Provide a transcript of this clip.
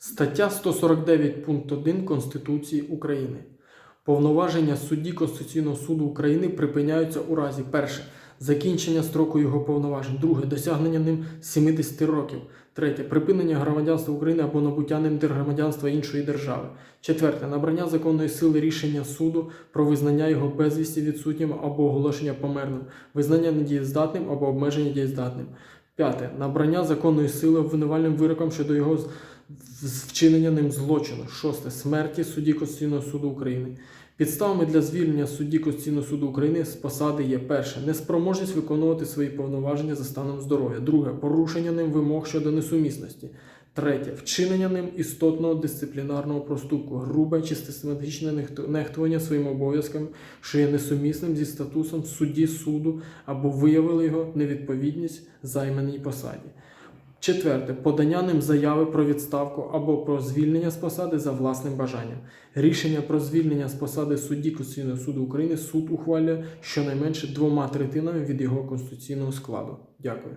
Стаття 149 пункт 1 Конституції України. Повноваження судді Конституційного суду України припиняються у разі перше закінчення строку його повноважень, друге досягнення ним 70 років, третє припинення громадянства України або набуття ним громадянства іншої держави, четверте набрання законної сили рішення суду про визнання його безвісті відсутнім або оголошення померлим, визнання недієздатним або обмеження дієздатним. П'яте набрання законної сили обвинувальним вироком щодо його вчинення ним злочину. Шосте смерті судді Конституційного суду України. Підставами для звільнення судді Конституційного суду України з посади є перше неспроможність виконувати свої повноваження за станом здоров'я. Друге порушення ним вимог щодо несумісності. Третє вчинення ним істотного дисциплінарного проступку, грубе чи систематичне нехтування своїм обов'язками, що є несумісним зі статусом судді суду або виявили його невідповідність займаній посаді. Четверте подання ним заяви про відставку або про звільнення з посади за власним бажанням. Рішення про звільнення з посади судді Конституційного суду України суд ухвалює щонайменше двома третинами від його конституційного складу. Дякую.